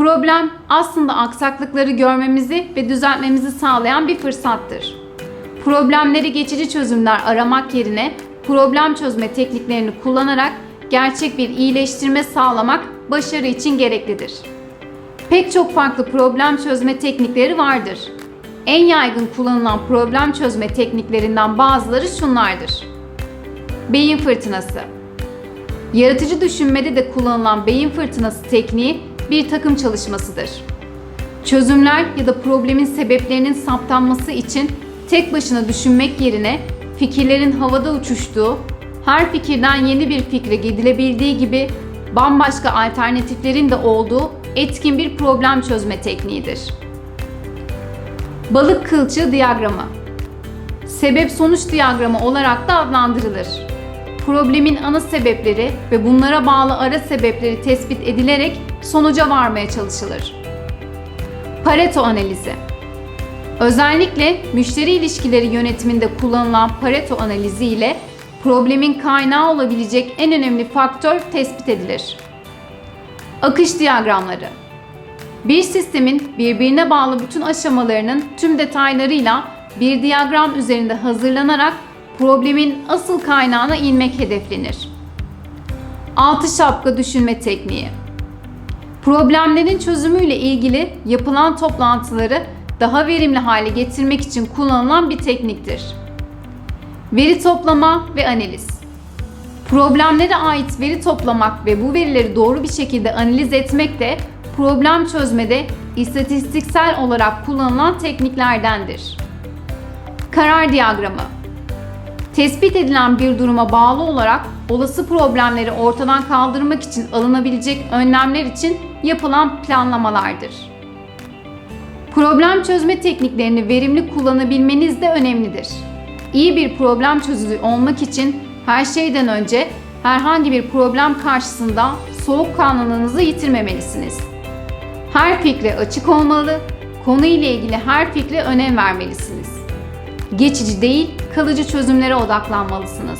Problem aslında aksaklıkları görmemizi ve düzeltmemizi sağlayan bir fırsattır. Problemleri geçici çözümler aramak yerine problem çözme tekniklerini kullanarak gerçek bir iyileştirme sağlamak başarı için gereklidir. Pek çok farklı problem çözme teknikleri vardır. En yaygın kullanılan problem çözme tekniklerinden bazıları şunlardır. Beyin fırtınası. Yaratıcı düşünmede de kullanılan beyin fırtınası tekniği bir takım çalışmasıdır. Çözümler ya da problemin sebeplerinin saptanması için tek başına düşünmek yerine fikirlerin havada uçuştuğu, her fikirden yeni bir fikre gidilebildiği gibi bambaşka alternatiflerin de olduğu etkin bir problem çözme tekniğidir. Balık kılçığı diyagramı sebep sonuç diyagramı olarak da adlandırılır. Problemin ana sebepleri ve bunlara bağlı ara sebepleri tespit edilerek sonuca varmaya çalışılır. Pareto analizi Özellikle müşteri ilişkileri yönetiminde kullanılan Pareto analizi ile problemin kaynağı olabilecek en önemli faktör tespit edilir. Akış diyagramları bir sistemin birbirine bağlı bütün aşamalarının tüm detaylarıyla bir diyagram üzerinde hazırlanarak problemin asıl kaynağına inmek hedeflenir. Altı şapka düşünme tekniği. Problemlerin çözümüyle ilgili yapılan toplantıları daha verimli hale getirmek için kullanılan bir tekniktir. Veri toplama ve analiz. Problemlere ait veri toplamak ve bu verileri doğru bir şekilde analiz etmek de problem çözmede istatistiksel olarak kullanılan tekniklerdendir. Karar diyagramı. Tespit edilen bir duruma bağlı olarak olası problemleri ortadan kaldırmak için alınabilecek önlemler için yapılan planlamalardır. Problem çözme tekniklerini verimli kullanabilmeniz de önemlidir. İyi bir problem çözücü olmak için her şeyden önce herhangi bir problem karşısında soğukkanlılığınızı yitirmemelisiniz. Her fikre açık olmalı, konu ile ilgili her fikre önem vermelisiniz. Geçici değil, kalıcı çözümlere odaklanmalısınız.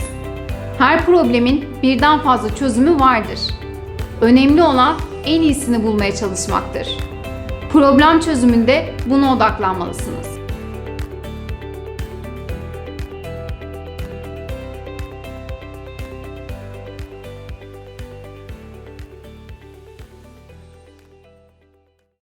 Her problemin birden fazla çözümü vardır. Önemli olan en iyisini bulmaya çalışmaktır. Problem çözümünde buna odaklanmalısınız.